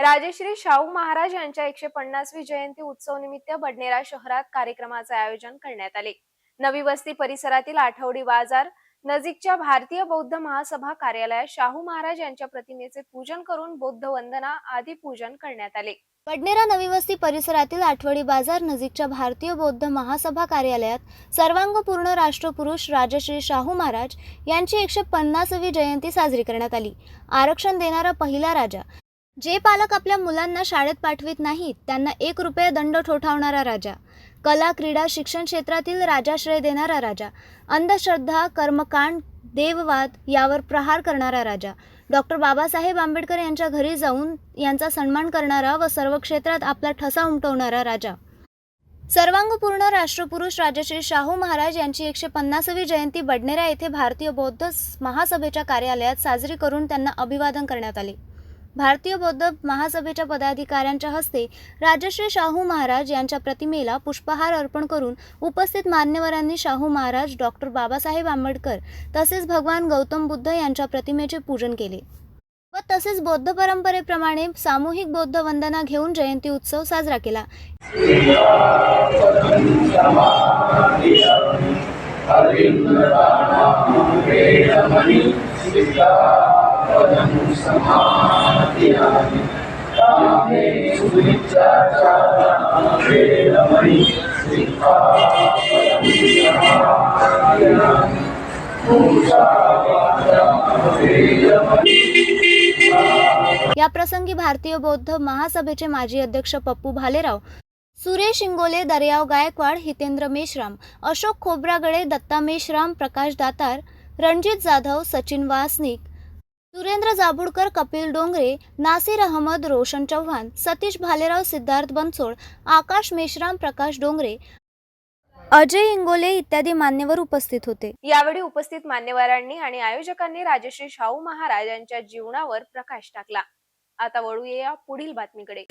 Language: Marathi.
राजश्री शाहू महाराज यांच्या एकशे पन्नासवी जयंती उत्सव निमित्त बडनेरा शहरात कार्यक्रमाचे आयोजन करण्यात आले. नवी वस्ती परिसरातील आठवडी बाजार नजीकच्या भारतीय बौद्ध महासभा कार्यालयात शाहू महाराज यांच्या प्रतिमेचे पूजन करून बौद्ध वंदना आदी पूजन करण्यात आले. बडनेरा नवी वस्ती परिसरातील आठवडी बाजार नजीकच्या भारतीय बौद्ध महासभा कार्यालयात सर्वांगपूर्ण राष्ट्रपुरुष राजश्री शाहू महाराज यांची एकशे पन्नासवी जयंती साजरी करण्यात आली. आरक्षण देणारा पहिला राजा जे पालक आपल्या मुलांना शाळेत पाठवित नाहीत त्यांना एक रुपये दंड ठोठावणारा राजा. कला क्रीडा शिक्षण क्षेत्रातील राजाश्रय देणारा राजा. अंधश्रद्धा कर्मकांड देववाद यावर प्रहार करणारा राजा. डॉक्टर बाबासाहेब आंबेडकर यांच्या घरी जाऊन यांचा सन्मान करणारा व सर्व क्षेत्रात आपला ठसा उमटवणारा राजा. सर्वांगपूर्ण राष्ट्रपुरुष राजश्री शाहू महाराज यांची एकशे पन्नासवी जयंती बडनेरा येथे भारतीय बौद्ध महासभेच्या कार्यालयात साजरी करून त्यांना अभिवादन करण्यात आले. भारतीय बौद्ध महासभेच्या पदाधिकाऱ्यांच्या हस्ते राजश्री शाहू महाराज यांच्या प्रतिमेला पुष्पहार अर्पण करून उपस्थित मान्यवरांनी शाहू महाराज डॉक्टर बाबासाहेब आंबेडकर तसेच भगवान गौतम बुद्ध यांच्या प्रतिमेचे पूजन केले. व तसेच बौद्ध परंपरेप्रमाणे सामूहिक बौद्ध वंदना घेऊन जयंती उत्सव साजरा केला. या प्रसंगी भारतीय बौद्ध महासभेचे माजी अध्यक्ष पप्पू भालेराव सुरेश इंगोले दर्याव गायकवाड हितेंद्र मेश्राम अशोक खोब्रागडे दत्ता मेश्राम प्रकाश दातार रणजित जाधव सचिन वासनिक सुरेंद्र जाबुडकर कपिल डोंगरे नासिर अहमद रोशन चव्हाण सतीश भालेराव सिद्धार्थ बनसोड आकाश मेश्राम प्रकाश डोंगरे अजय इंगोले इत्यादी मान्यवर उपस्थित होते. यावेळी उपस्थित मान्यवरांनी आणि आयोजकांनी राजश्री शाहू महाराज यांच्या जीवनावर प्रकाश टाकला. आता वळूया पुढील बातमीकडे.